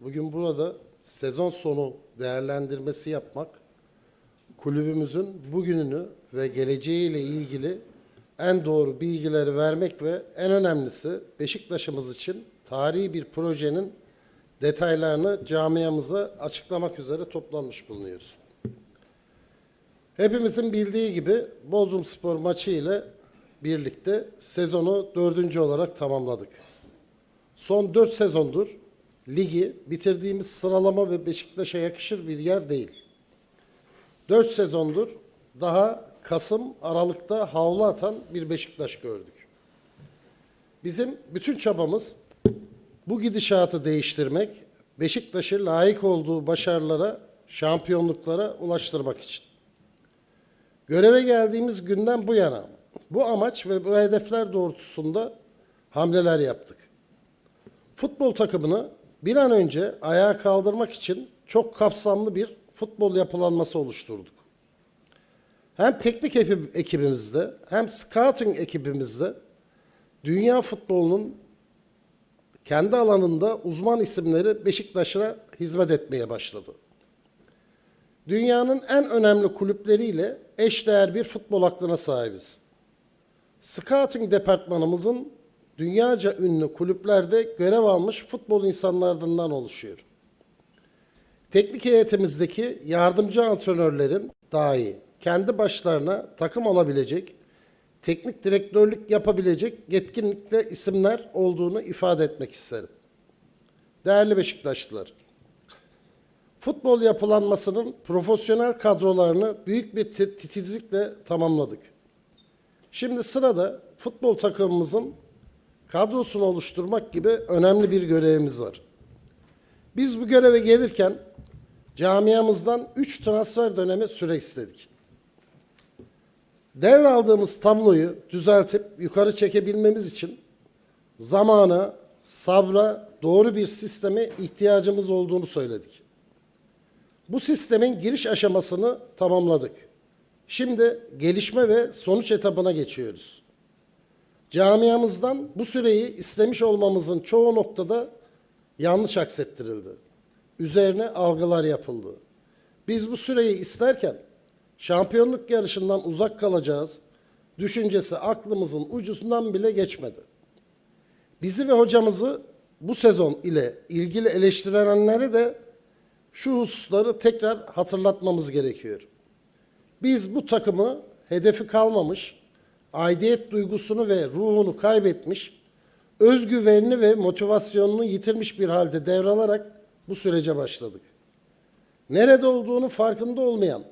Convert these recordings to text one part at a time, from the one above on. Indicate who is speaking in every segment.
Speaker 1: bugün burada sezon sonu değerlendirmesi yapmak, kulübümüzün bugününü ve geleceğiyle ilgili en doğru bilgileri vermek ve en önemlisi Beşiktaş'ımız için tarihi bir projenin detaylarını camiamıza açıklamak üzere toplanmış bulunuyoruz. Hepimizin bildiği gibi Bodrum Spor maçı ile birlikte sezonu dördüncü olarak tamamladık. Son dört sezondur ligi bitirdiğimiz sıralama ve Beşiktaş'a yakışır bir yer değil. Dört sezondur daha Kasım, Aralık'ta havlu atan bir Beşiktaş gördük. Bizim bütün çabamız bu gidişatı değiştirmek, Beşiktaş'ı layık olduğu başarılara, şampiyonluklara ulaştırmak için. Göreve geldiğimiz günden bu yana bu amaç ve bu hedefler doğrultusunda hamleler yaptık. Futbol takımını bir an önce ayağa kaldırmak için çok kapsamlı bir futbol yapılanması oluşturduk. Hem teknik ekibimizde hem scouting ekibimizde dünya futbolunun kendi alanında uzman isimleri Beşiktaş'a hizmet etmeye başladı. Dünyanın en önemli kulüpleriyle eşdeğer bir futbol aklına sahibiz. Scouting departmanımızın dünyaca ünlü kulüplerde görev almış futbol insanlarından oluşuyor. Teknik heyetimizdeki yardımcı antrenörlerin dahi kendi başlarına takım alabilecek, teknik direktörlük yapabilecek yetkinlikle isimler olduğunu ifade etmek isterim. Değerli Beşiktaşlılar, futbol yapılanmasının profesyonel kadrolarını büyük bir ti- titizlikle tamamladık. Şimdi sırada futbol takımımızın kadrosunu oluşturmak gibi önemli bir görevimiz var. Biz bu göreve gelirken camiamızdan 3 transfer dönemi süre istedik. Devraldığımız tabloyu düzeltip yukarı çekebilmemiz için zamana, sabra, doğru bir sisteme ihtiyacımız olduğunu söyledik. Bu sistemin giriş aşamasını tamamladık. Şimdi gelişme ve sonuç etabına geçiyoruz. Camiamızdan bu süreyi istemiş olmamızın çoğu noktada yanlış aksettirildi. Üzerine algılar yapıldı. Biz bu süreyi isterken şampiyonluk yarışından uzak kalacağız düşüncesi aklımızın ucundan bile geçmedi. Bizi ve hocamızı bu sezon ile ilgili eleştirenlere de şu hususları tekrar hatırlatmamız gerekiyor. Biz bu takımı hedefi kalmamış, aidiyet duygusunu ve ruhunu kaybetmiş, özgüvenini ve motivasyonunu yitirmiş bir halde devralarak bu sürece başladık. Nerede olduğunu farkında olmayan,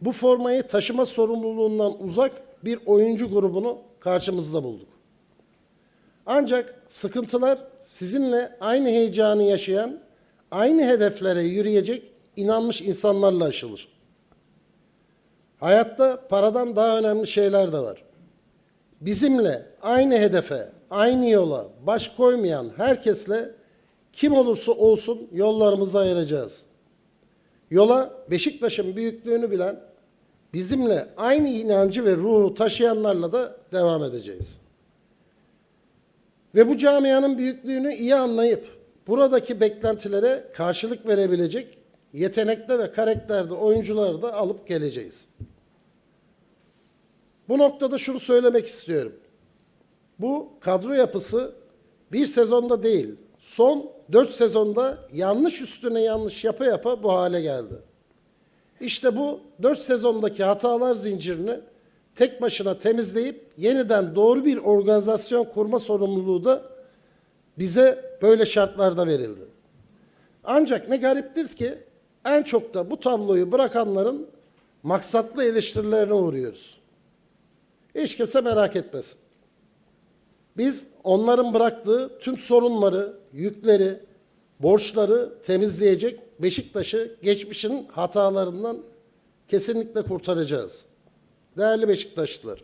Speaker 1: bu formayı taşıma sorumluluğundan uzak bir oyuncu grubunu karşımızda bulduk. Ancak sıkıntılar sizinle aynı heyecanı yaşayan, aynı hedeflere yürüyecek inanmış insanlarla aşılır. Hayatta paradan daha önemli şeyler de var. Bizimle aynı hedefe, aynı yola baş koymayan herkesle kim olursa olsun yollarımızı ayıracağız. Yola Beşiktaş'ın büyüklüğünü bilen, bizimle aynı inancı ve ruhu taşıyanlarla da devam edeceğiz. Ve bu camianın büyüklüğünü iyi anlayıp buradaki beklentilere karşılık verebilecek yetenekli ve karakterde oyuncuları da alıp geleceğiz. Bu noktada şunu söylemek istiyorum. Bu kadro yapısı bir sezonda değil, son dört sezonda yanlış üstüne yanlış yapa yapa bu hale geldi. İşte bu dört sezondaki hatalar zincirini tek başına temizleyip yeniden doğru bir organizasyon kurma sorumluluğu da bize böyle şartlarda verildi. Ancak ne gariptir ki en çok da bu tabloyu bırakanların maksatlı eleştirilerine uğruyoruz. Hiç kimse merak etmesin. Biz onların bıraktığı tüm sorunları, yükleri, borçları temizleyecek Beşiktaş'ı geçmişin hatalarından kesinlikle kurtaracağız. Değerli Beşiktaşlılar,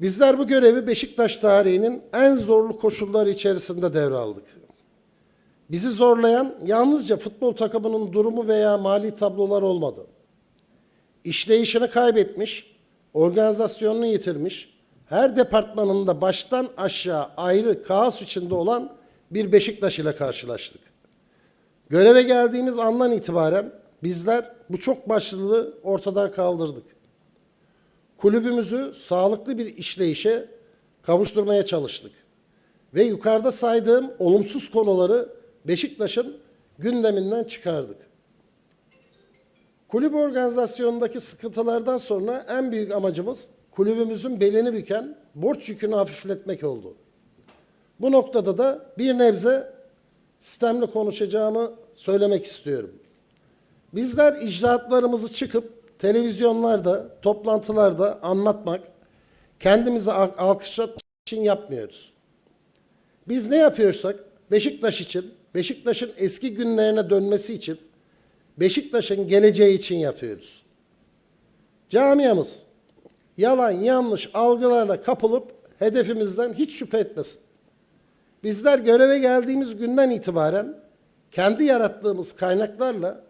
Speaker 1: bizler bu görevi Beşiktaş tarihinin en zorlu koşulları içerisinde devraldık. Bizi zorlayan yalnızca futbol takımının durumu veya mali tablolar olmadı. İşleyişini kaybetmiş, organizasyonunu yitirmiş, her departmanında baştan aşağı ayrı kaos içinde olan bir Beşiktaş ile karşılaştık. Göreve geldiğimiz andan itibaren bizler bu çok başlılığı ortadan kaldırdık. Kulübümüzü sağlıklı bir işleyişe kavuşturmaya çalıştık. Ve yukarıda saydığım olumsuz konuları Beşiktaş'ın gündeminden çıkardık. Kulüp organizasyonundaki sıkıntılardan sonra en büyük amacımız kulübümüzün belini büken borç yükünü hafifletmek oldu. Bu noktada da bir nebze sistemli konuşacağımı söylemek istiyorum. Bizler icraatlarımızı çıkıp televizyonlarda, toplantılarda anlatmak, kendimizi al- alkışlatmak için yapmıyoruz. Biz ne yapıyorsak Beşiktaş için, Beşiktaş'ın eski günlerine dönmesi için, Beşiktaş'ın geleceği için yapıyoruz. Camiamız yalan yanlış algılarla kapılıp hedefimizden hiç şüphe etmesin. Bizler göreve geldiğimiz günden itibaren kendi yarattığımız kaynaklarla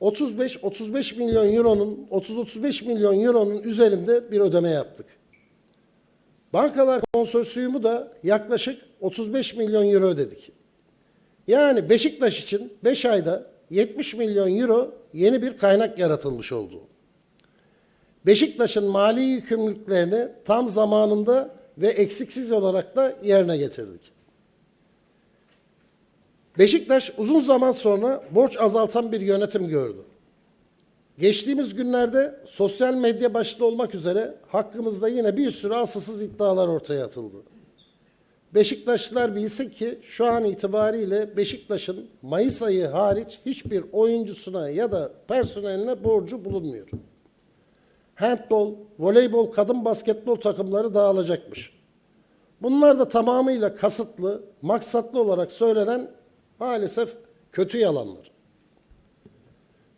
Speaker 1: 35-35 milyon euronun 30-35 milyon euronun üzerinde bir ödeme yaptık. Bankalar konsorsiyumu da yaklaşık 35 milyon euro ödedik. Yani Beşiktaş için 5 ayda 70 milyon euro yeni bir kaynak yaratılmış oldu. Beşiktaş'ın mali yükümlülüklerini tam zamanında ve eksiksiz olarak da yerine getirdik. Beşiktaş uzun zaman sonra borç azaltan bir yönetim gördü. Geçtiğimiz günlerde sosyal medya başta olmak üzere hakkımızda yine bir sürü asılsız iddialar ortaya atıldı. Beşiktaşlılar bilsin ki şu an itibariyle Beşiktaş'ın Mayıs ayı hariç hiçbir oyuncusuna ya da personeline borcu bulunmuyor. Handball, voleybol, kadın basketbol takımları dağılacakmış. Bunlar da tamamıyla kasıtlı, maksatlı olarak söylenen maalesef kötü yalanlar.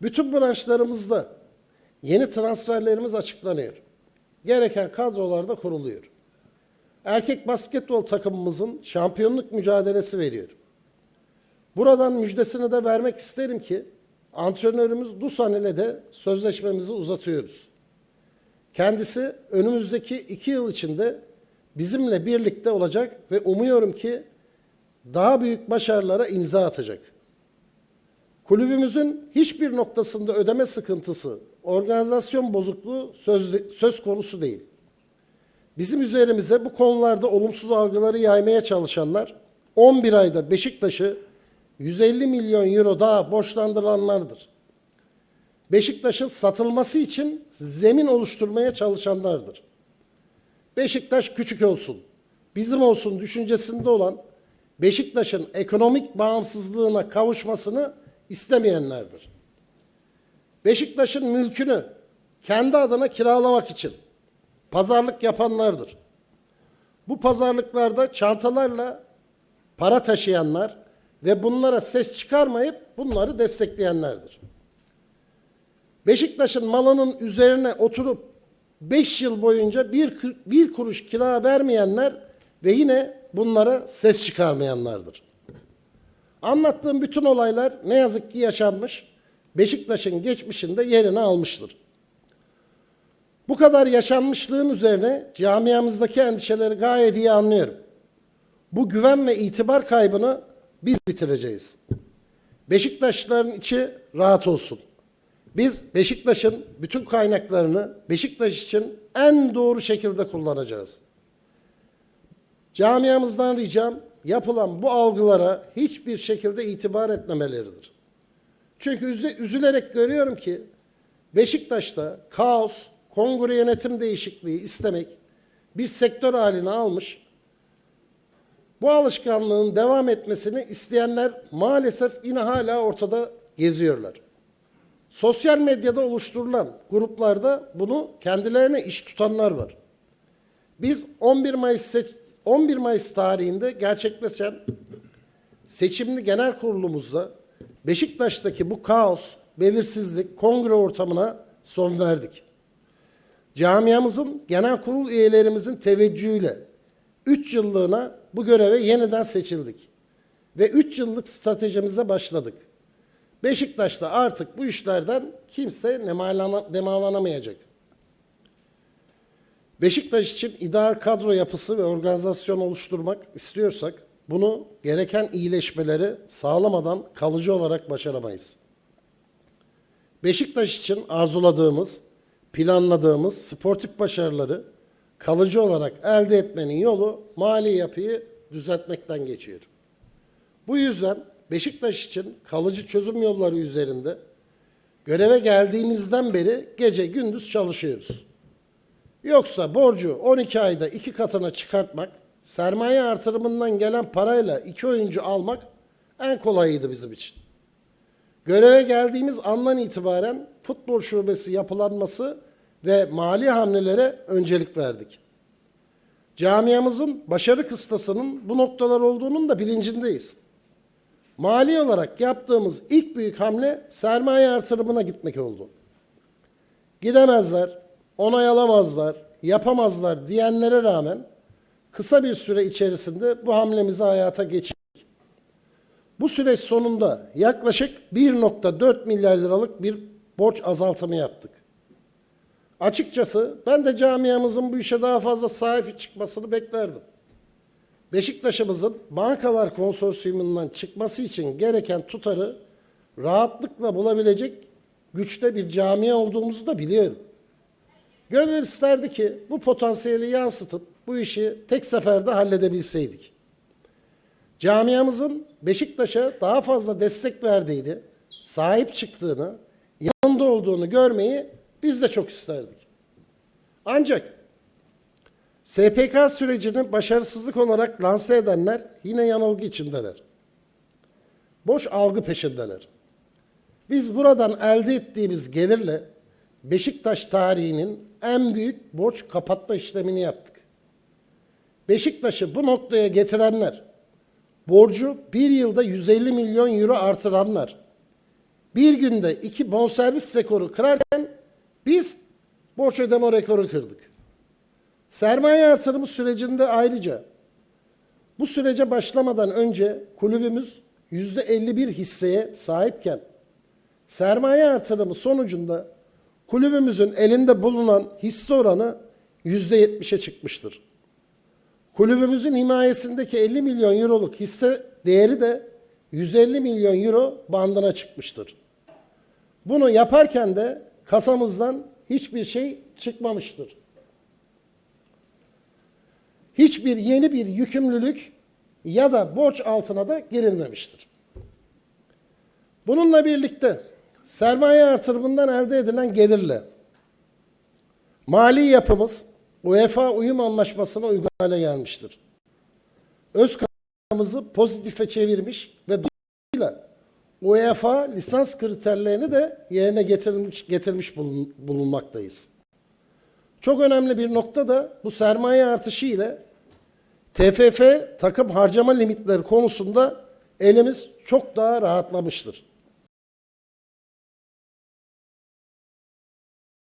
Speaker 1: Bütün branşlarımızda yeni transferlerimiz açıklanıyor. Gereken kadrolar da kuruluyor. Erkek basketbol takımımızın şampiyonluk mücadelesi veriyor. Buradan müjdesini de vermek isterim ki antrenörümüz Dusan ile de sözleşmemizi uzatıyoruz. Kendisi önümüzdeki iki yıl içinde bizimle birlikte olacak ve umuyorum ki daha büyük başarılara imza atacak. Kulübümüzün hiçbir noktasında ödeme sıkıntısı, organizasyon bozukluğu söz, söz konusu değil. Bizim üzerimize bu konularda olumsuz algıları yaymaya çalışanlar 11 ayda Beşiktaş'ı 150 milyon euro daha borçlandıranlardır. Beşiktaş'ın satılması için zemin oluşturmaya çalışanlardır. Beşiktaş küçük olsun, bizim olsun düşüncesinde olan Beşiktaş'ın ekonomik bağımsızlığına kavuşmasını istemeyenlerdir. Beşiktaş'ın mülkünü kendi adına kiralamak için pazarlık yapanlardır. Bu pazarlıklarda çantalarla para taşıyanlar ve bunlara ses çıkarmayıp bunları destekleyenlerdir. Beşiktaş'ın malının üzerine oturup 5 yıl boyunca bir, bir kuruş kira vermeyenler ve yine bunlara ses çıkarmayanlardır. Anlattığım bütün olaylar ne yazık ki yaşanmış, Beşiktaş'ın geçmişinde yerini almıştır. Bu kadar yaşanmışlığın üzerine camiamızdaki endişeleri gayet iyi anlıyorum. Bu güven ve itibar kaybını biz bitireceğiz. Beşiktaşlıların içi rahat olsun. Biz Beşiktaş'ın bütün kaynaklarını Beşiktaş için en doğru şekilde kullanacağız. Camiamızdan ricam yapılan bu algılara hiçbir şekilde itibar etmemeleridir. Çünkü üzü- üzülerek görüyorum ki Beşiktaş'ta kaos, kongre yönetim değişikliği istemek bir sektör haline almış. Bu alışkanlığın devam etmesini isteyenler maalesef yine hala ortada geziyorlar. Sosyal medyada oluşturulan gruplarda bunu kendilerine iş tutanlar var. Biz 11 Mayıs seç- 11 Mayıs tarihinde gerçekleşen seçimli genel kurulumuzda Beşiktaş'taki bu kaos, belirsizlik, kongre ortamına son verdik. Camiamızın genel kurul üyelerimizin teveccühüyle 3 yıllığına bu göreve yeniden seçildik. Ve 3 yıllık stratejimize başladık. Beşiktaş'ta artık bu işlerden kimse nemalanamayacak. Beşiktaş için ideal kadro yapısı ve organizasyon oluşturmak istiyorsak bunu gereken iyileşmeleri sağlamadan kalıcı olarak başaramayız. Beşiktaş için arzuladığımız, planladığımız sportif başarıları kalıcı olarak elde etmenin yolu mali yapıyı düzeltmekten geçiyor. Bu yüzden Beşiktaş için kalıcı çözüm yolları üzerinde göreve geldiğimizden beri gece gündüz çalışıyoruz. Yoksa borcu 12 ayda iki katına çıkartmak, sermaye artırımından gelen parayla iki oyuncu almak en kolayıydı bizim için. Göreve geldiğimiz andan itibaren futbol şubesi yapılanması ve mali hamlelere öncelik verdik. Camiamızın başarı kıstasının bu noktalar olduğunun da bilincindeyiz. Mali olarak yaptığımız ilk büyük hamle sermaye artırımına gitmek oldu. Gidemezler, onay alamazlar, yapamazlar diyenlere rağmen kısa bir süre içerisinde bu hamlemizi hayata geçirdik. Bu süreç sonunda yaklaşık 1.4 milyar liralık bir borç azaltımı yaptık. Açıkçası ben de camiamızın bu işe daha fazla sahip çıkmasını beklerdim. Beşiktaş'ımızın bankalar konsorsiyumundan çıkması için gereken tutarı rahatlıkla bulabilecek güçte bir camia olduğumuzu da biliyorum. Gönül isterdi ki bu potansiyeli yansıtıp bu işi tek seferde halledebilseydik. Camiamızın Beşiktaş'a daha fazla destek verdiğini, sahip çıktığını, yanında olduğunu görmeyi biz de çok isterdik. Ancak SPK sürecini başarısızlık olarak lanse edenler yine yanılgı içindeler. Boş algı peşindeler. Biz buradan elde ettiğimiz gelirle Beşiktaş tarihinin en büyük borç kapatma işlemini yaptık. Beşiktaş'ı bu noktaya getirenler, borcu bir yılda 150 milyon euro artıranlar, bir günde iki bonservis rekoru kırarken biz borç ödeme rekoru kırdık. Sermaye artırımı sürecinde ayrıca bu sürece başlamadan önce kulübümüz yüzde 51 hisseye sahipken sermaye artırımı sonucunda kulübümüzün elinde bulunan hisse oranı yüzde 70'e çıkmıştır. Kulübümüzün himayesindeki 50 milyon euroluk hisse değeri de 150 milyon euro bandına çıkmıştır. Bunu yaparken de kasamızdan hiçbir şey çıkmamıştır. Hiçbir yeni bir yükümlülük ya da borç altına da girilmemiştir. Bununla birlikte sermaye artırımından elde edilen gelirle mali yapımız UEFA uyum anlaşmasına uygun hale gelmiştir. Öz kaynağımızı pozitife çevirmiş ve dolayısıyla UEFA lisans kriterlerini de yerine getirmiş, getirmiş bulun- bulunmaktayız. Çok önemli bir nokta da bu sermaye artışı ile TFF takım harcama limitleri konusunda elimiz çok daha rahatlamıştır.